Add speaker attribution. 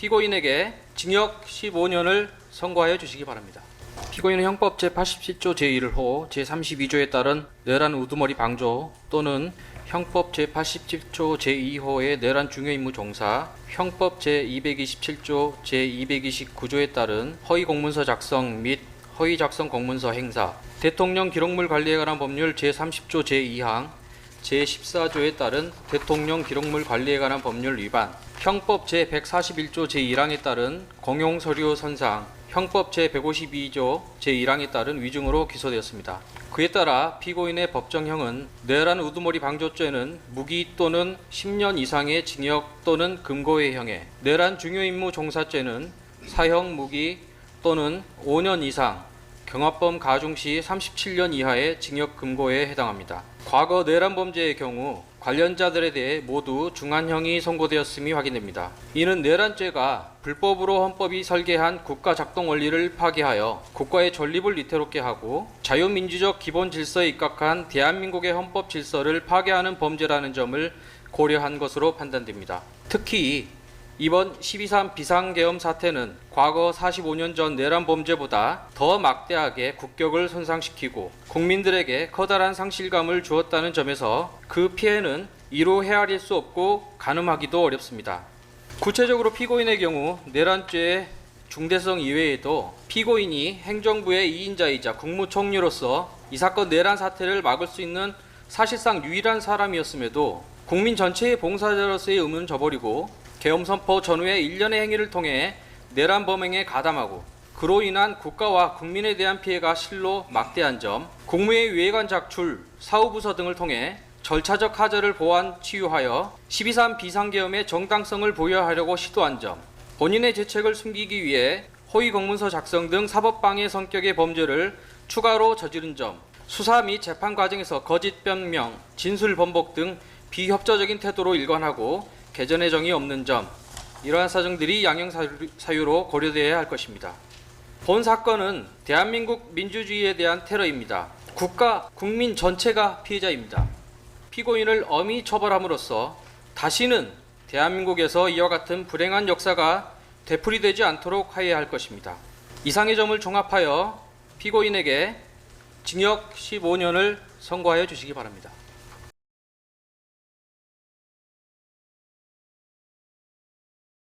Speaker 1: 피고인에게 징역 15년을 선고하여 주시기 바랍니다. 피고인은 형법 제87조 제1호 제32조에 따른 내란 우두머리 방조 또는 형법 제87조 제2호의 내란 중요임무 종사, 형법 제227조 제229조에 따른 허위 공문서 작성 및 허위 작성 공문서 행사, 대통령 기록물 관리에 관한 법률 제30조 제2항, 제14조에 따른 대통령 기록물 관리에 관한 법률 위반, 형법 제141조 제1항에 따른 공용 서류 선상, 형법 제152조 제1항에 따른 위증으로 기소되었습니다. 그에 따라 피고인의 법정형은 내란 우두머리 방조죄는 무기 또는 10년 이상의 징역 또는 금고의 형에, 내란 중요임무 종사죄는 사형 무기 또는 5년 이상, 경합범 가중 시 37년 이하의 징역 금고에 해당합니다. 과거 내란 범죄의 경우 관련자들에 대해 모두 중한형이 선고되었음이 확인됩니다. 이는 내란죄가 불법으로 헌법이 설계한 국가 작동 원리를 파괴하여 국가의 존립을 위태롭게 하고 자유민주적 기본 질서에 입각한 대한민국의 헌법 질서를 파괴하는 범죄라는 점을 고려한 것으로 판단됩니다. 특히 이번 12.3 비상계엄 사태는 과거 45년 전 내란 범죄보다 더 막대하게 국격을 손상시키고 국민들에게 커다란 상실감을 주었다는 점에서 그 피해는 이루 헤아릴 수 없고 가늠하기도 어렵습니다. 구체적으로 피고인의 경우 내란죄의 중대성 이외에도 피고인이 행정부의 2인자이자 국무총리로서 이 사건 내란 사태를 막을 수 있는 사실상 유일한 사람이었음에도 국민 전체의 봉사자로서의 의무는 저버리고 계엄 선포 전후의 일련의 행위를 통해 내란 범행에 가담하고 그로 인한 국가와 국민에 대한 피해가 실로 막대한 점, 국무회의 위회관 작출, 사후부서 등을 통해 절차적 하자를 보완 치유하여 12.3 비상계엄의 정당성을 부여하려고 시도한 점, 본인의 죄책을 숨기기 위해 허위 공문서 작성 등 사법방해 성격의 범죄를 추가로 저지른 점, 수사 및 재판 과정에서 거짓 변명, 진술 번복 등 비협조적인 태도로 일관하고 개전의 정이 없는 점, 이러한 사정들이 양형 사유- 사유로 고려되어야 할 것입니다. 본 사건은 대한민국 민주주의에 대한 테러입니다. 국가, 국민 전체가 피해자입니다. 피고인을 엄히 처벌함으로써 다시는 대한민국에서 이와 같은 불행한 역사가 되풀이되지 않도록 하여야 할 것입니다. 이상의 점을 종합하여 피고인에게 징역 15년을 선고하여 주시기 바랍니다.